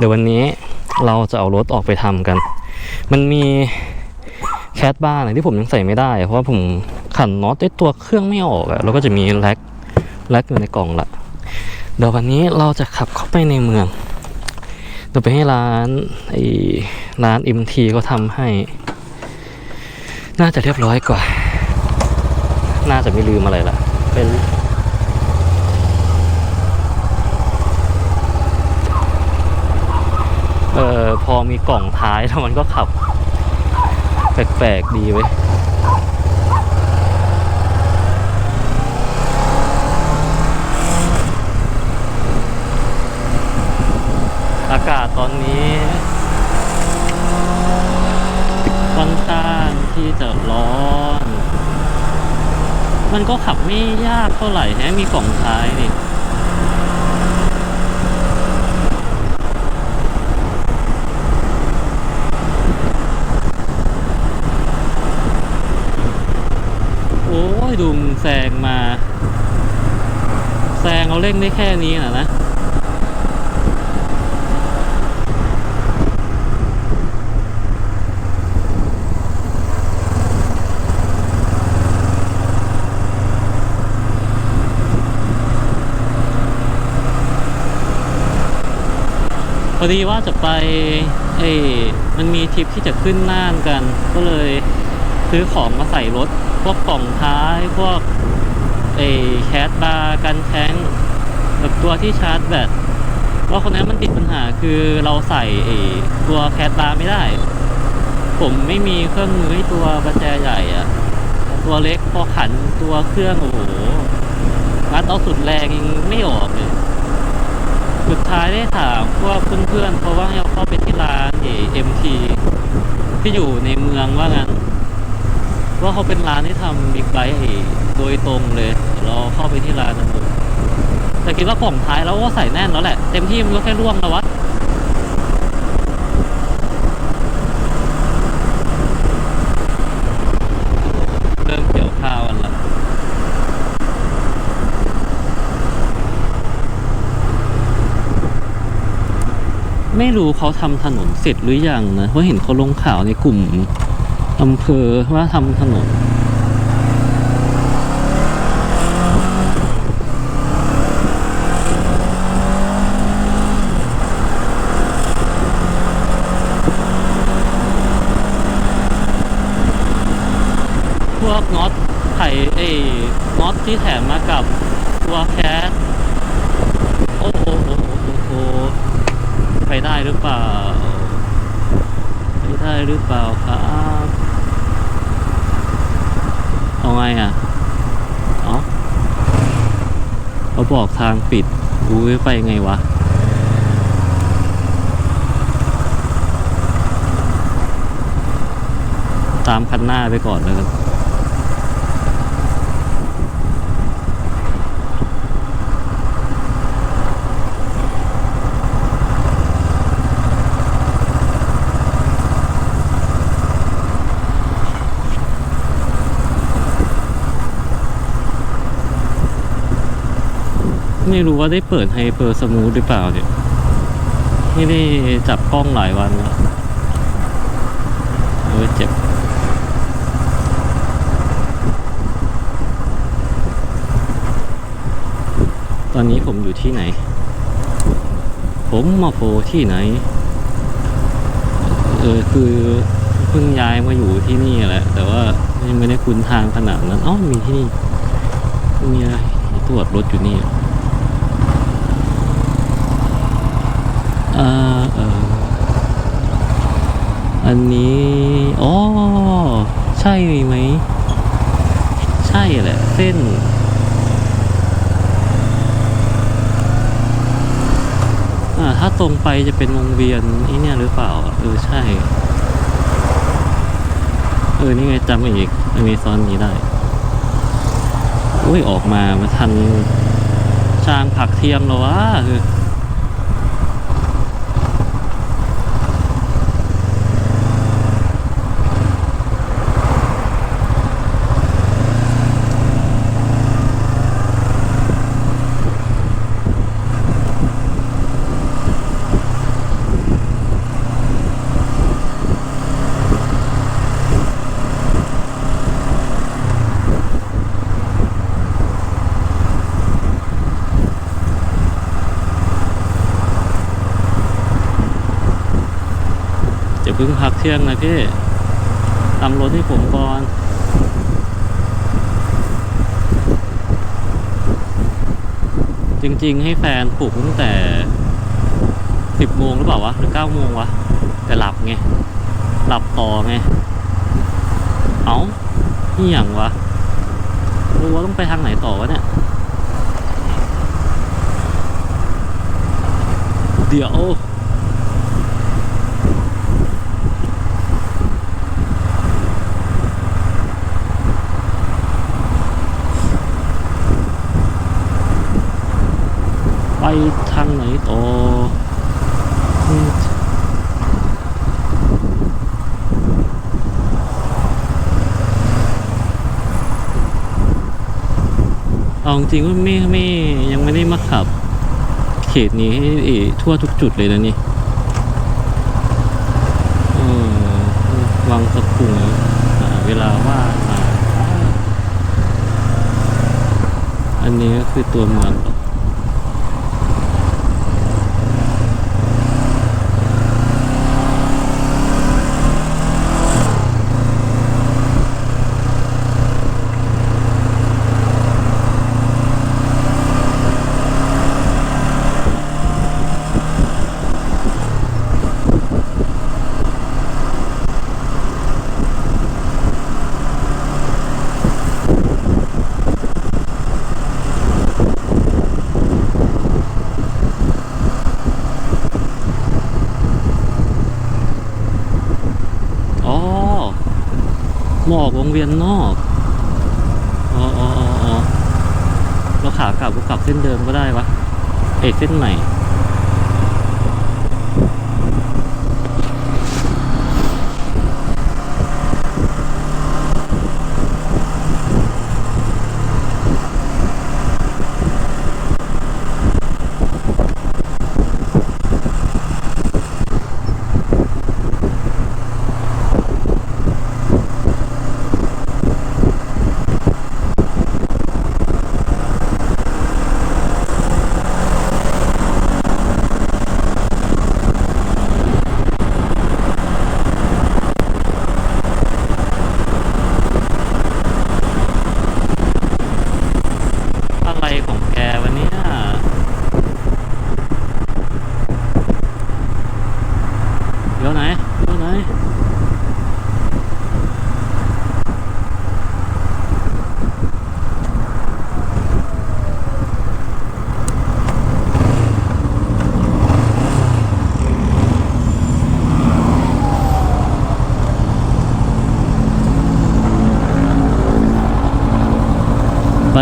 เดี๋ยววันนี้เราจะเอารถออกไปทำกัน มันมีแคสบ้าร์อะไรที่ผมยังใส่ไม่ได้ เพราะว่าผมขันน็อตด้ตัวเครื่องไม่ออกอะแล้วก็จะมีแล็กแล็กอยู่ในกล่องละเดี๋ยววันนี้เราจะขับเข้าไปในเมืองเดี๋ยวไปให้ร้านไอ้ร้านอิมทีเขาทำให้ น่าจะเรียบร้อยกว่า น่าจะไม่ลืมอะไรละเป็น เออ พอมีกล่องท้ายแล้วมันก็ขับ แปลกๆดีเว้ยอากาศตอนนี้ค่อนข้างที่จะร้อน มันก็ขับไม่ยากเท่าไหร่แฮะมีกล่องท้ายนี่ ดูมึงแซงมา แซงเอาเร่งได้แค่นี้นะนะพอดีว่าจะไปเอ้มันมีทริปที่จะขึ้นน่านกัน ก็เลย ซื้อของมาใส่รถ พวกกล่องท้ายพวกเอแคสบาร์กันแท้งแบบตัวที่ชาร์จแบตว่าคนนั้นมันติดปัญหาคือเราใส่ไอ้ตัวแคสบาร์ไม่ได้ ผมไม่มีเครื่องมือให้ตัวประแจใหญ่อะตัวเล็กพอขันตัวเครื่องโอ้โหงัดเอาสุดแรงยังไม่ออกเลยสุดท้ายได้ถามพวกเพื่อนๆเพราะว่าให้เราเข้าไปที่ร้านเอ็มทีที่อยู่ในเมืองว่างั้น ว่าเขาเป็นร้านที่ทำบิ๊กไบค์โดยตรงเลยเราเข้าไปที่ร้านกันดูแต่คิดว่ากล่องท้ายเราก็ใส่แน่นแล้วแหละ เต็มที่มันก็แค่ร่วงแล้ววะเริ่มเกี่ยวข้าวกันละไม่รู้เขาทำถนนเสร็จหรือยังนะเพราะเห็นเขาลงข่าวในกลุ่ม อำเภอว่าทำถนนพวกน็อตไข่เอ้น็อตที่แถมมากับตัวแคสโอ้โหโอ้โหโอ้โหไปได้หรือเปล่า ไปได้หรือเปล่าครับ เอาไงอะอ๋อเขาบอกทางปิดอุ้ยไปไงวะตามคันหน้าไปก่อนแล้วกัน ไม่รู้ว่าได้เปิดไฮเปอร์สมูทหรือเปล่าเนี่ยไม่ได้จับกล้องหลายวันแล้วเออเจ็บตอนนี้ผมอยู่ที่ไหน ผมมาโผล่ที่ไหน เออคือเพิ่งย้ายมาอยู่ที่นี่แหละ แต่ว่ายังไม่ได้คุ้นทางขนาดนั้นอ๋อมีที่นี่มีอะไรตรวจรถอยู่นี่ อันนี้อ๋อใช่ไหม ใช่แหละ เส้นอ่าถ้าตรงไปจะเป็นวงเวียนอ้เนี่ยหรือเปล่า เออ ใช่ เออ นี่ไงจำอีกอเมซอนนี้ได้อุ้ย ออกมามาทันช้างผักเทียมแล้ววะ คือกเที่ยงนะพี่ทำรถให้ผมก่อนจริงๆ ให้แฟนปลุกตั้งแต่สิบโมงหรือเปล่าวะ หรือเก้าโมงวะ แต่หลับไง หลับต่อไง เอานี่อย่างวะรู้ว่าต้องไปทางไหนต่อวะเนี่ย เดี๋ยว ไปทางไหนต่อเอาจริงว่าไม่ไม่ยังไม่ได้มาขับ เขตนี้ให้ทั่วทุกจุดเลยนะนี่วังสะพุงเวลาว่างมาอันนี้ก็คือตัวเมือง อ๋อห มอกวงเวียนนอกอ๋ออ๋ออ๋ออ๋อแล้วขากลับก็กลับเส้นเดิมก็ได้วะ เอยเส้นใหม่ อะไรของแกวันนี้เดี๋ยวไหนเดี๋ยวไหน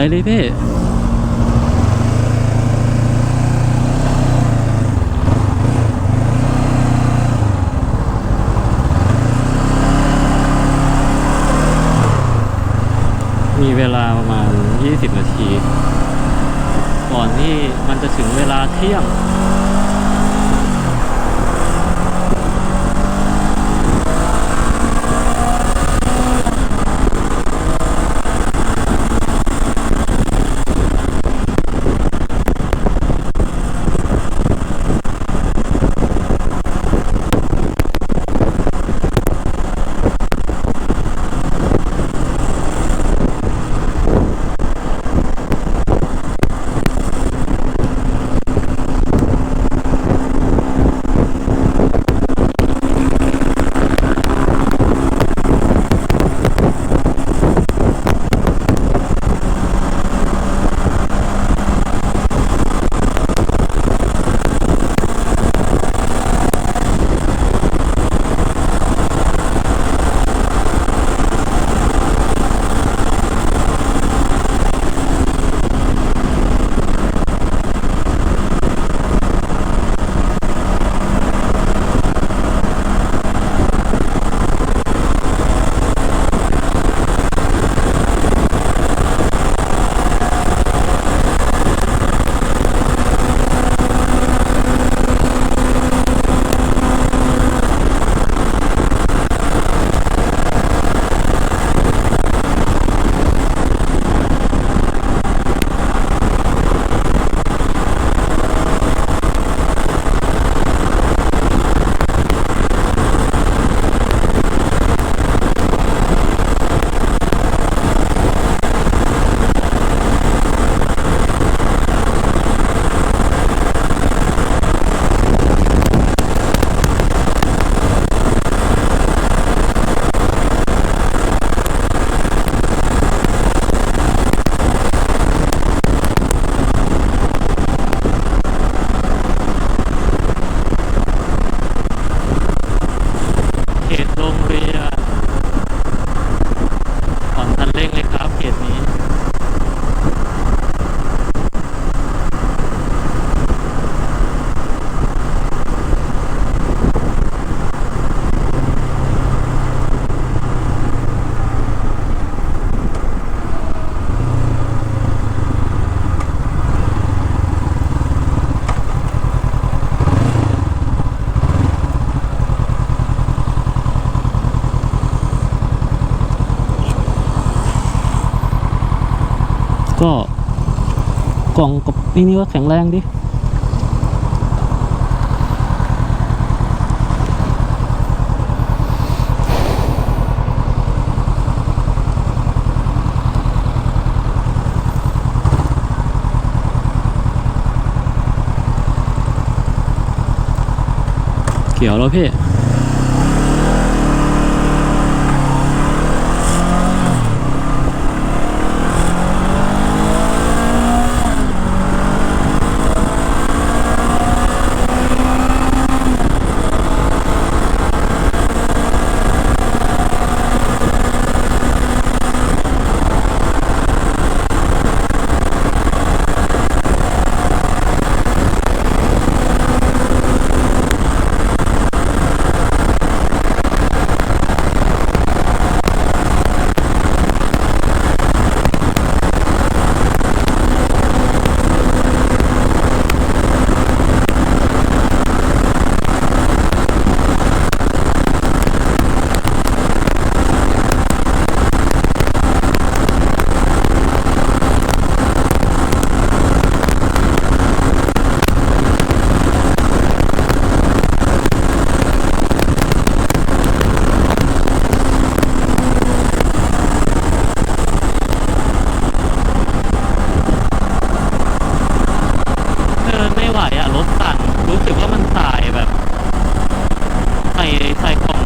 ไปเลยพี่มีเวลาประมาณ 20 นาที ก่อนที่มันจะถึงเวลาเที่ยง กล่องกับนี่นี่ก็แข็งแรงดิเขียวแล้วพี่ายอะรถสั่นรู้สึกว่ามันสายแบบใส่ใส่ของ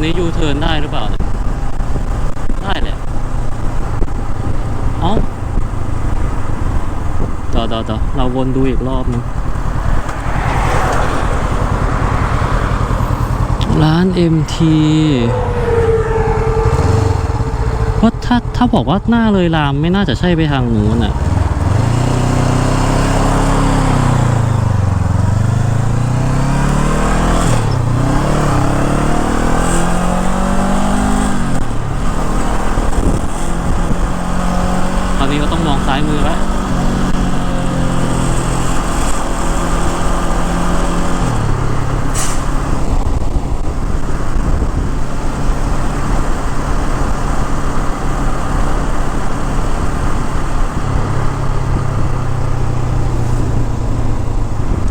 นนี้ยูเทิร์นได้หรือเปล่าเนี่ยได้แหละเอ้าต่อต่อต่อเราวนดูอีกรอบนึงร้าน MT เพราะถ้าถ้าบอกว่าหน้าเลยรามไม่น่าจะใช่ไปทางนู้นอะ ตอนนี้เราต้องมองซ้ายมือไว้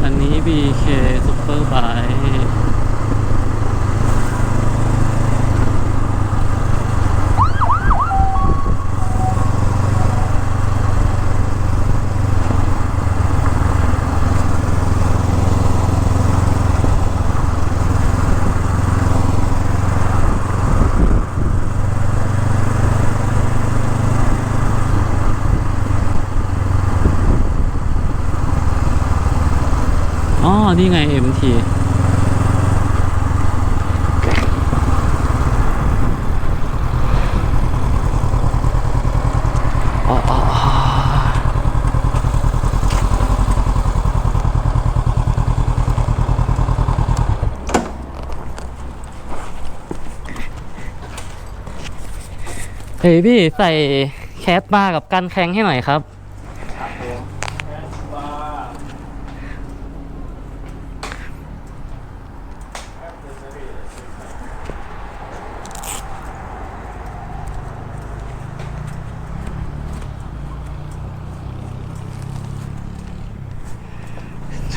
อันนี้ BK Super Bike อ๋อ นี่ไง MT อ๋ออ๋ออ๋อเฮ้ยพี่ใส่แคสบากับกันแข็งให้หน่อยครับ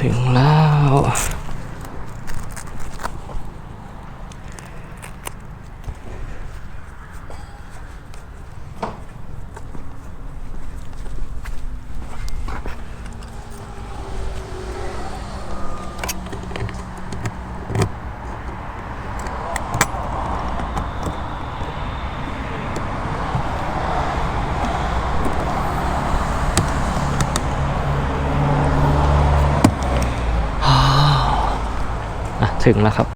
ถึงแล้ว ถึงแล้วครับ